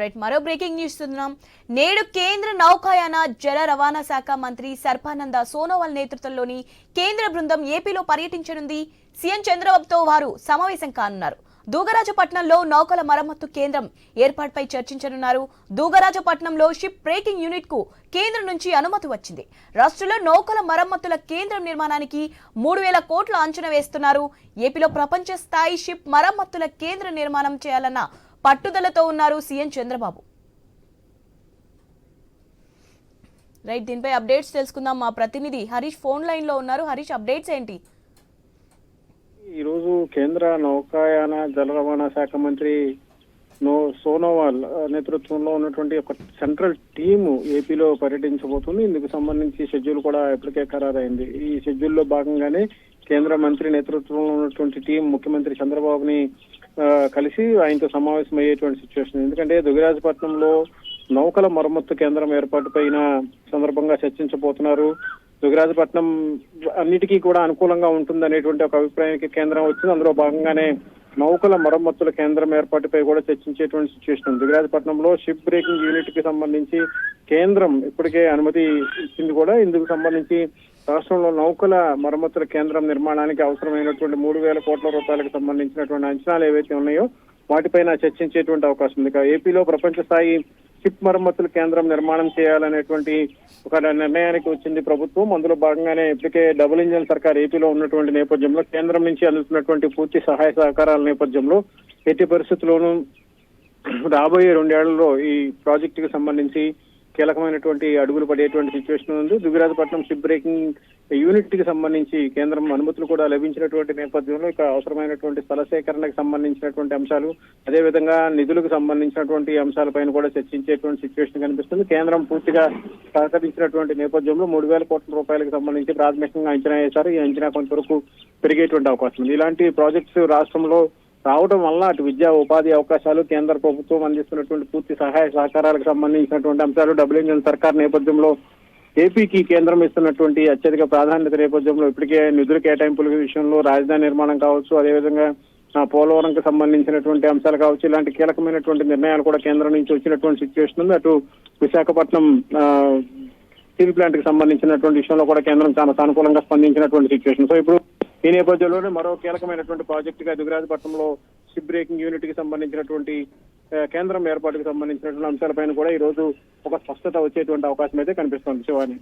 Right మరో breaking news చూస్తున్నాం. నేడు కేంద్ర నౌకాయాన జల రవాణా శాఖ మంత్రి సర్బానంద సోనోవాల్ నేతృత్వంలోని కేంద్ర బృందం ఏపీలో పర్యటించనుంది. సీఎం చంద్రబాబుతో వారు సమావేశం కానున్నారు. దూగరాజపట్నంలో నౌకల మరమ్మత్తు కేంద్రం ఏర్పాటుపై చర్చించనున్నారు. దూగరాజపట్నంలో షిప్ బ్రేకింగ్ యూనిట్కు కేంద్రం నుంచి అనుమతి వచ్చింది. రాష్ట్రంలో నౌకల మరమ్మతుల కేంద్రం నిర్మాణానికి మూడు వేల కోట్ల అంచనా వేస్తున్నారు. ఏపీలో ప్రపంచ స్థాయి షిప్ మరమ్మతుల కేంద్ర నిర్మాణం చేయాలన్న పట్టుదలతో ఉన్నారు సీఎం చంద్రబాబు. రైట్ దీనిపై అప్డేట్స్ తెలుసుకుందాం. మా ప్రతినిధి హరీష్ ఫోన్ లైన్లో ఉన్నారు. హరీష్ అప్డేట్స్ ఏంటి? ఈ రోజు కేంద్ర నౌకాయాన జల రవాణా శాఖ మంత్రి నో సోనోవాల్ నేతృత్వంలో ఉన్నటువంటి ఒక సెంట్రల్ టీము ఏపీలో పర్యటించబోతుంది. ఇందుకు సంబంధించి షెడ్యూల్ కూడా ఇప్పటికే ఖరారైంది. ఈ షెడ్యూల్లో భాగంగానే కేంద్ర మంత్రి నేతృత్వంలో ఉన్నటువంటి టీం ముఖ్యమంత్రి చంద్రబాబుని కలిసి ఆయనతో సమావేశం అయ్యేటువంటి సిచ్యువేషన్ ఎందుకంటే దుగిరాజపట్నంలో నౌకల మరమ్మత్తు కేంద్రం ఏర్పాటు పైన సందర్భంగా చర్చించబోతున్నారు. దుగిరాజపట్నం అన్నిటికీ కూడా అనుకూలంగా ఉంటుందనేటువంటి ఒక అభిప్రాయానికి కేంద్రం వచ్చింది. అందులో భాగంగానే నౌకల మరమ్మతుల కేంద్రం ఏర్పాటుపై కూడా చర్చించేటువంటి సిచ్యువేషన్ ఉంది దుగిరాజపట్నంలో షిప్ బ్రేకింగ్ యూనిట్కి సంబంధించి కేంద్రం ఇప్పటికే అనుమతి ఇచ్చింది కూడా. ఇందుకు సంబంధించి రాష్ట్రంలో నౌకల మరమ్మతుల కేంద్రం నిర్మాణానికి అవసరమైనటువంటి మూడు వేల కోట్ల రూపాయలకు సంబంధించినటువంటి అంచనాలు ఏవైతే ఉన్నాయో వాటిపైన చర్చించేటువంటి అవకాశం ఉంది. ఏపీలో ప్రపంచ స్థాయి షిప్ మరమ్మతుల కేంద్రం నిర్మాణం చేయాలనేటువంటి ఒక నిర్ణయానికి వచ్చింది ప్రభుత్వం. అందులో భాగంగానే ఇప్పటికే డబుల్ ఇంజన్ సర్కార్ ఏపీలో ఉన్నటువంటి నేపథ్యంలో కేంద్రం నుంచి అందుతున్నటువంటి పూర్తి సహాయ సహకారాల నేపథ్యంలో ఎట్టి పరిస్థితుల్లోనూ రాబోయే రెండేళ్ళలో ఈ ప్రాజెక్టుకి సంబంధించి కీలకమైనటువంటి అడుగులు పడేటువంటి సిచ్యువేషన్ ఉంది. దుగ్గిరాజపట్నం షిప్ బ్రేకింగ్ యూనిట్కి సంబంధించి కేంద్రం అనుమతులు కూడా లభించినటువంటి నేపథ్యంలో ఇక అవసరమైనటువంటి స్థల సేకరణకు సంబంధించినటువంటి అంశాలు అదేవిధంగా నిధులకు సంబంధించినటువంటి అంశాలపైన కూడా చర్చించేటువంటి సిచ్యువేషన్ కనిపిస్తుంది. కేంద్రం పూర్తిగా సహకరించినటువంటి నేపథ్యంలో మూడు వేల కోట్ల రూపాయలకు సంబంధించి ప్రాథమికంగా అంచనా వేశారు. ఈ అంచనా కొంతవరకు పెరిగేటువంటి అవకాశం ఉంది. ఇలాంటి ప్రాజెక్ట్స్ రాష్ట్రంలో రావడం వల్ల అటు విద్యా ఉపాధి అవకాశాలు కేంద్ర ప్రభుత్వం అందిస్తున్నటువంటి పూర్తి సహాయ సహకారాలకు సంబంధించినటువంటి అంశాలు డబుల్ ఇంజన్ సర్కార్ నేపథ్యంలో ఏపీకి కేంద్రం ఇస్తున్నటువంటి అత్యధిక ప్రాధాన్యత నేపథ్యంలో ఇప్పటికే నిధుల కేటాయింపుల విషయంలో రాజధాని నిర్మాణం కావచ్చు అదేవిధంగా ఆ, పోలవరంకి సంబంధించినటువంటి అంశాలు కావచ్చు ఇలాంటి కీలకమైనటువంటి నిర్ణయాలు కూడా కేంద్రం నుంచి వచ్చినటువంటి సిచ్యువేషన్ ఉంది. అటు విశాఖపట్నం స్టీల్ ప్లాంట్కి సంబంధించినటువంటి విషయంలో కూడా కేంద్రం చాలా సానుకూలంగా స్పందించినటువంటి సిచ్యువేషన్ సో ఇప్పుడు ఈ నేపథ్యంలోనే మరో కీలకమైనటువంటి ప్రాజెక్ట్గా దుగిరాజపట్నంలో షిప్ బ్రేకింగ్ యూనిట్కి సంబంధించినటువంటి కేంద్రం ఏర్పాటుకు సంబంధించినటువంటి అంశాలపైన కూడా ఈ రోజు ఒక స్పష్టత వచ్చేటువంటి అవకాశం అయితే కనిపిస్తోంది శివాని.